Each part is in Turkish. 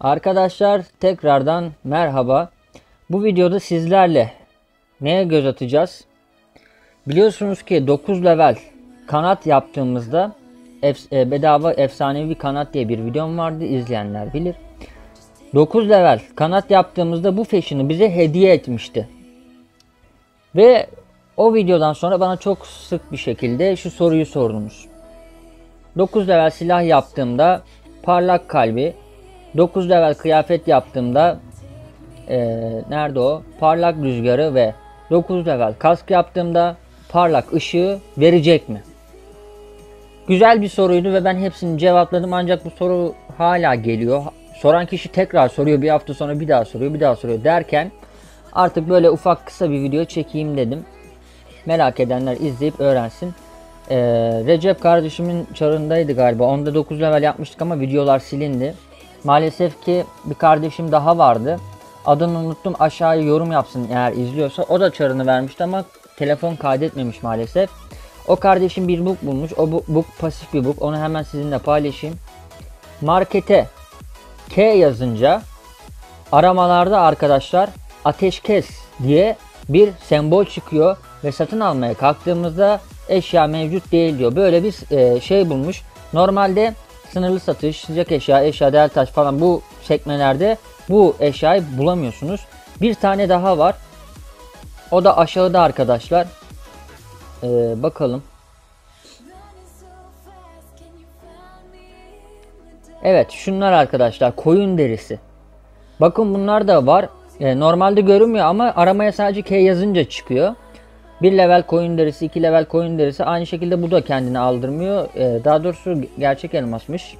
Arkadaşlar tekrardan merhaba. Bu videoda sizlerle neye göz atacağız? Biliyorsunuz ki 9 level kanat yaptığımızda e, bedava efsanevi kanat diye bir videom vardı izleyenler bilir. 9 level kanat yaptığımızda bu fashion'ı bize hediye etmişti. Ve o videodan sonra bana çok sık bir şekilde şu soruyu sordunuz. 9 level silah yaptığımda parlak kalbi, 9 level kıyafet yaptığımda eee, nerede o? Parlak rüzgarı ve 9 level kask yaptığımda parlak ışığı verecek mi? Güzel bir soruydu ve ben hepsini cevapladım ancak bu soru hala geliyor. Soran kişi tekrar soruyor bir hafta sonra bir daha soruyor bir daha soruyor derken artık böyle ufak kısa bir video çekeyim dedim. Merak edenler izleyip öğrensin. Ee, Recep kardeşimin çarındaydı galiba. Onda 9 level yapmıştık ama videolar silindi. Maalesef ki bir kardeşim daha vardı. Adını unuttum. Aşağıya yorum yapsın eğer izliyorsa. O da çarını vermişti ama telefon kaydetmemiş maalesef. O kardeşim bir book bulmuş. O bu- book pasif bir book. Onu hemen sizinle paylaşayım. Markete K yazınca aramalarda arkadaşlar ateşkes diye bir sembol çıkıyor ve satın almaya kalktığımızda eşya mevcut değil diyor. Böyle bir e, şey bulmuş. Normalde sınırlı satış, sıcak eşya, eşya, değerli taş falan bu sekmelerde bu eşyayı bulamıyorsunuz. Bir tane daha var. O da aşağıda arkadaşlar. E, bakalım. Evet şunlar arkadaşlar koyun derisi. Bakın bunlar da var. E, normalde görünmüyor ama aramaya sadece K yazınca çıkıyor. Bir level koyun derisi, iki level koyun derisi. Aynı şekilde bu da kendini aldırmıyor. E, daha doğrusu gerçek elmasmış.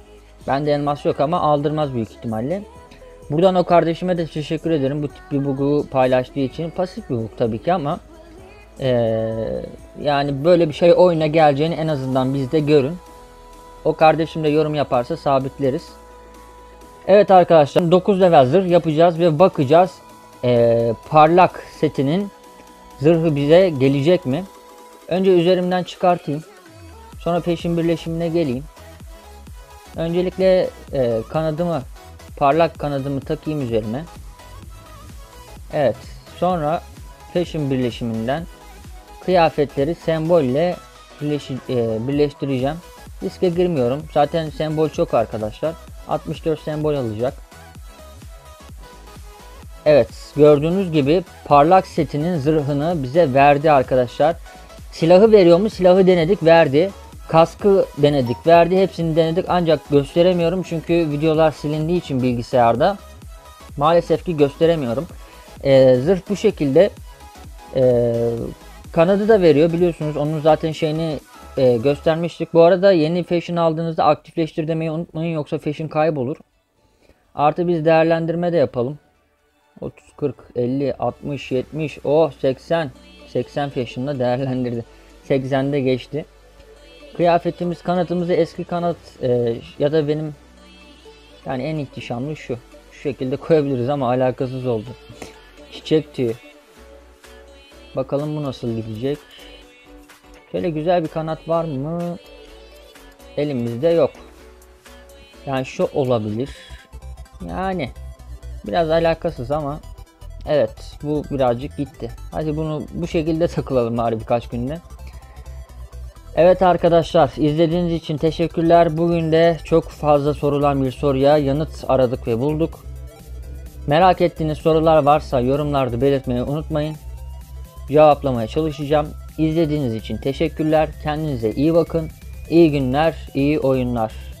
Bende elmas yok ama aldırmaz büyük ihtimalle. Buradan o kardeşime de teşekkür ederim bu tip bir bug'u paylaştığı için. Pasif bir bug tabii ki ama e, yani böyle bir şey oyuna geleceğini en azından bizde görün. O kardeşim de yorum yaparsa sabitleriz. Evet arkadaşlar 9 level zırh yapacağız ve bakacağız eee, parlak setinin zırhı bize gelecek mi? Önce üzerimden çıkartayım. Sonra peşin birleşimine geleyim. Öncelikle eee, kanadımı parlak kanadımı takayım üzerime. Evet. Sonra peşin birleşiminden kıyafetleri sembolle birleşi- eee, birleştireceğim. Riske girmiyorum. Zaten sembol çok arkadaşlar. 64 sembol alacak. Evet gördüğünüz gibi parlak setinin zırhını bize verdi arkadaşlar. Silahı veriyor mu? Silahı denedik verdi. Kaskı denedik verdi. Hepsini denedik ancak gösteremiyorum çünkü videolar silindiği için bilgisayarda. Maalesef ki gösteremiyorum. Ee, zırh bu şekilde. Ee, kanadı da veriyor biliyorsunuz. Onun zaten şeyini e, göstermiştik. Bu arada yeni fashion aldığınızda aktifleştir demeyi unutmayın yoksa fashion kaybolur. Artı biz değerlendirme de yapalım. 30, 40, 50, 60, 70, oh 80. 80 fashion'la değerlendirdi. 80'de geçti. Kıyafetimiz kanatımızı eski kanat e, ya da benim yani en ihtişamlı şu. Şu şekilde koyabiliriz ama alakasız oldu. Çiçek tüyü. Bakalım bu nasıl gidecek. Şöyle güzel bir kanat var mı? Elimizde yok. Yani şu olabilir. Yani biraz alakasız ama evet bu birazcık gitti. Hadi bunu bu şekilde takılalım bari birkaç günde. Evet arkadaşlar izlediğiniz için teşekkürler. Bugün de çok fazla sorulan bir soruya yanıt aradık ve bulduk. Merak ettiğiniz sorular varsa yorumlarda belirtmeyi unutmayın. Cevaplamaya çalışacağım. İzlediğiniz için teşekkürler. Kendinize iyi bakın. İyi günler, iyi oyunlar.